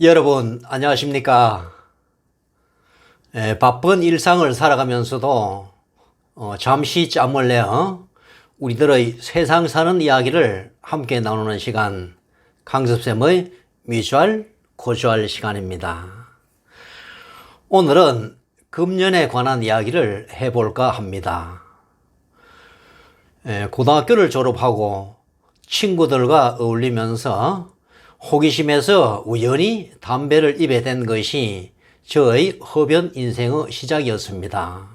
여러분, 안녕하십니까. 에, 바쁜 일상을 살아가면서도 어, 잠시 짬을 내어 우리들의 세상 사는 이야기를 함께 나누는 시간, 강습쌤의 미주알, 고주알 시간입니다. 오늘은 금년에 관한 이야기를 해볼까 합니다. 에, 고등학교를 졸업하고 친구들과 어울리면서 호기심에서 우연히 담배를 입에 댄 것이 저의 흡연 인생의 시작이었습니다.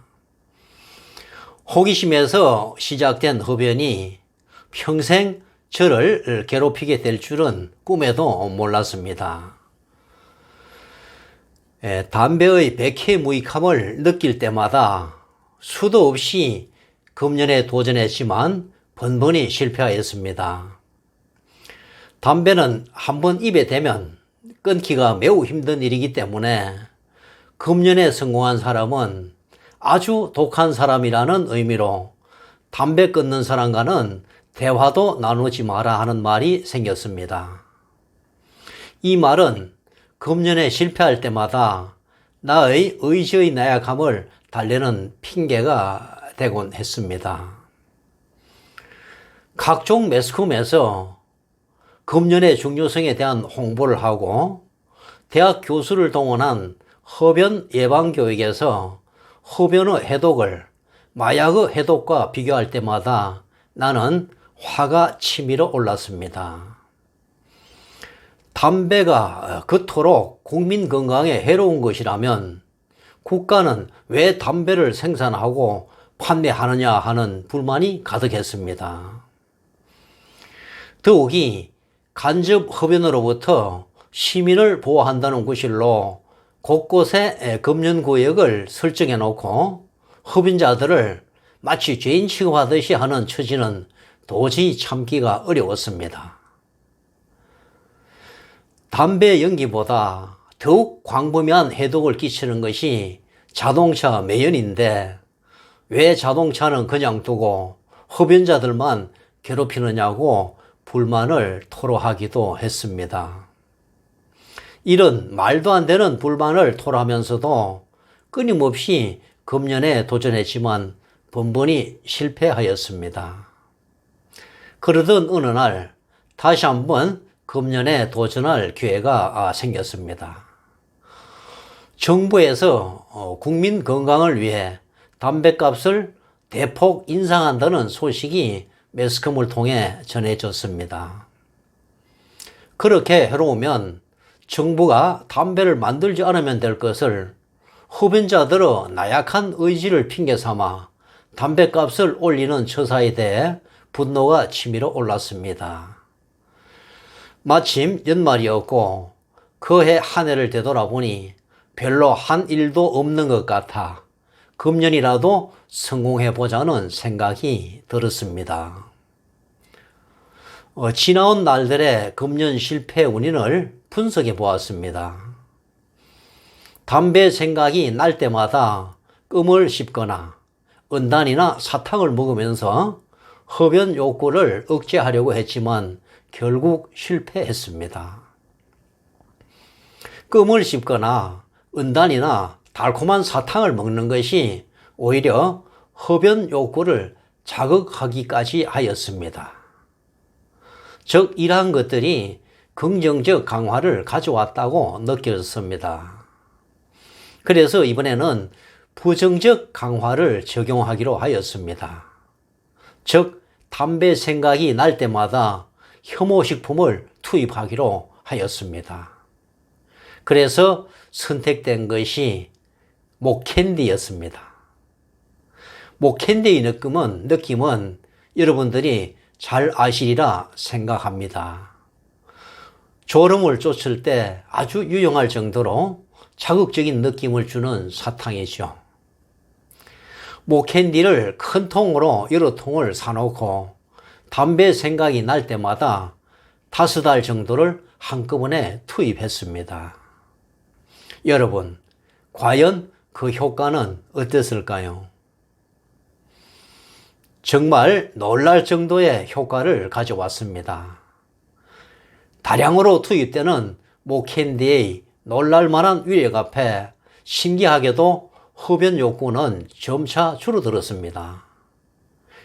호기심에서 시작된 흡연이 평생 저를 괴롭히게 될 줄은 꿈에도 몰랐습니다. 에, 담배의 백해무익함을 느낄 때마다 수도 없이 금년에 도전했지만 번번이 실패하였습니다. 담배는 한번 입에 대면 끊기가 매우 힘든 일이기 때문에 금년에 성공한 사람은 아주 독한 사람이라는 의미로 담배 끊는 사람과는 대화도 나누지 마라 하는 말이 생겼습니다. 이 말은 금년에 실패할 때마다 나의 의지의 나약함을 달래는 핑계가 되곤 했습니다. 각종 매스컴에서 금년의 중요성에 대한 홍보를 하고 대학 교수를 동원한 흡연 예방 교육에서 흡연의 해독을 마약의 해독과 비교할 때마다 나는 화가 치밀어 올랐습니다. 담배가 그토록 국민 건강에 해로운 것이라면 국가는 왜 담배를 생산하고 판매하느냐 하는 불만이 가득했습니다. 더욱이 간접 흡연으로부터 시민을 보호한다는 구실로 곳곳에 금연 구역을 설정해 놓고 흡연자들을 마치 죄인 취급하듯이 하는 처지는 도저히 참기가 어려웠습니다. 담배 연기보다 더욱 광범위한 해독을 끼치는 것이 자동차 매연인데 왜 자동차는 그냥 두고 흡연자들만 괴롭히느냐고 불만을 토로하기도 했습니다. 이런 말도 안 되는 불만을 토로하면서도 끊임없이 금년에 도전했지만 번번이 실패하였습니다. 그러던 어느 날 다시 한번 금년에 도전할 기회가 생겼습니다. 정부에서 어, 국민 건강을 위해 담배값을 대폭 인상한다는 소식이 매스컴을 통해 전해졌습니다. 그렇게 해놓으면 정부가 담배를 만들지 않으면 될 것을 흡연자들의 나약한 의지를 핑계 삼아 담배값을 올리는 처사에 대해 분노가 치밀어 올랐습니다. 마침 연말이었고 그해 한 해를 되돌아보니 별로 한 일도 없는 것 같아 금년이라도 성공해 보자는 생각이 들었습니다. 어, 지나온 날들의 금년 실패 원인을 분석해 보았습니다. 담배 생각이 날 때마다 끔을 씹거나 은단이나 사탕을 먹으면서 흡연 욕구를 억제하려고 했지만 결국 실패했습니다. 끔을 씹거나 은단이나 달콤한 사탕을 먹는 것이 오히려 흡연 욕구를 자극하기까지 하였습니다. 즉, 이러한 것들이 긍정적 강화를 가져왔다고 느껴졌습니다. 그래서 이번에는 부정적 강화를 적용하기로 하였습니다. 즉, 담배 생각이 날 때마다 혐오식품을 투입하기로 하였습니다. 그래서 선택된 것이 목캔디였습니다. 목캔디의 느낌은, 느낌은 여러분들이 잘 아시리라 생각합니다. 졸음을 쫓을 때 아주 유용할 정도로 자극적인 느낌을 주는 사탕이죠. 목캔디를 큰 통으로 여러 통을 사놓고 담배 생각이 날 때마다 다섯 알 정도를 한꺼번에 투입했습니다. 여러분, 과연 그 효과는 어땠을까요? 정말 놀랄 정도의 효과를 가져왔습니다. 다량으로 투입되는 모캔디의 놀랄만한 위력 앞에 신기하게도 흡연 욕구는 점차 줄어들었습니다.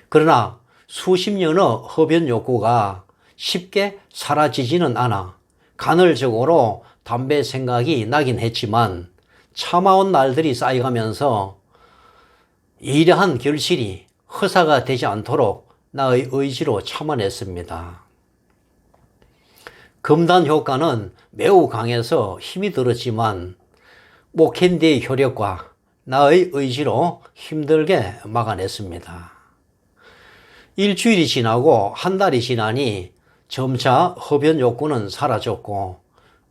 그러나 수십 년의 흡연 욕구가 쉽게 사라지지는 않아 간헐적으로 담배 생각이 나긴 했지만 참아온 날들이 쌓여가면서 이러한 결실이 허사가 되지 않도록 나의 의지로 참아냈습니다. 금단 효과는 매우 강해서 힘이 들었지만 모캔디의 효력과 나의 의지로 힘들게 막아냈습니다. 일주일이 지나고 한 달이 지나니 점차 흡연 욕구는 사라졌고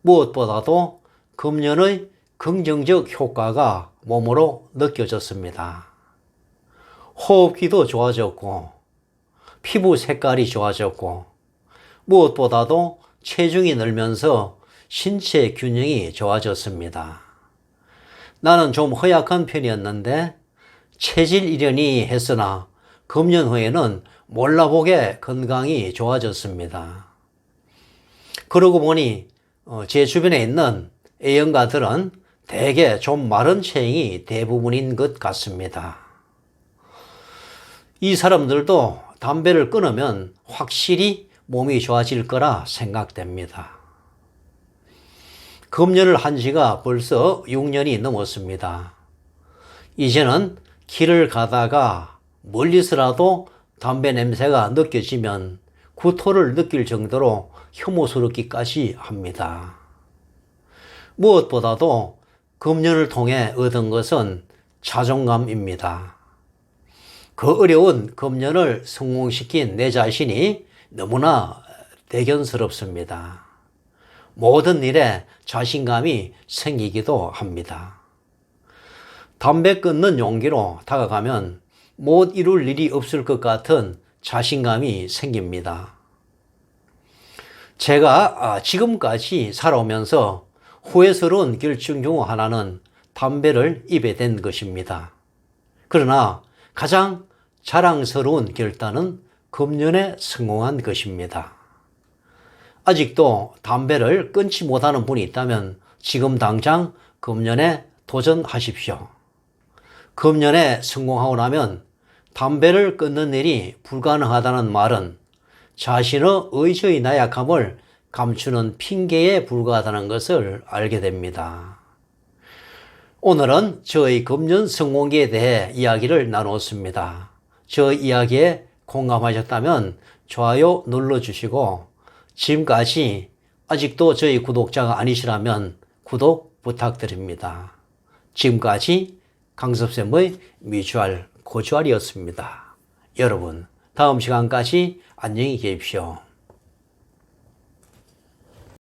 무엇보다도 금연의 긍정적 효과가 몸으로 느껴졌습니다. 호흡기도 좋아졌고 피부 색깔이 좋아졌고 무엇보다도 체중이 늘면서 신체 균형이 좋아졌습니다. 나는 좀 허약한 편이었는데 체질 이련이 했으나 금년 후에는 몰라보게 건강이 좋아졌습니다. 그러고 보니 어, 제 주변에 있는 A형가들은 대개 좀 마른 체형이 대부분인 것 같습니다. 이 사람들도 담배를 끊으면 확실히 몸이 좋아질 거라 생각됩니다. 금연을 한 지가 벌써 6년이 넘었습니다. 이제는 길을 가다가 멀리서라도 담배 냄새가 느껴지면 구토를 느낄 정도로 혐오스럽기까지 합니다. 무엇보다도 금연을 통해 얻은 것은 자존감입니다. 그 어려운 금연을 성공시킨 내 자신이 너무나 대견스럽습니다. 모든 일에 자신감이 생기기도 합니다. 담배 끊는 용기로 다가가면 못 이룰 일이 없을 것 같은 자신감이 생깁니다. 제가 아, 지금까지 살아오면서 후회스러운 결정 중 하나는 담배를 입에 댄 것입니다. 그러나 가장 자랑스러운 결단은 금년에 성공한 것입니다. 아직도 담배를 끊지 못하는 분이 있다면 지금 당장 금년에 도전하십시오. 금년에 성공하고 나면 담배를 끊는 일이 불가능하다는 말은 자신의 의지의 나약함을 감추는 핑계에 불과하다는 것을 알게 됩니다. 오늘은 저의 금년 성공기에 대해 이야기를 나눴습니다. 저 이야기에 공감하셨다면 좋아요 눌러주시고 지금까지 아직도 저희 구독자가 아니시라면 구독 부탁드립니다. 지금까지 강섭쌤의 뮤추얼 고주알이었습니다. 여러분 다음 시간까지 안녕히 계십시오.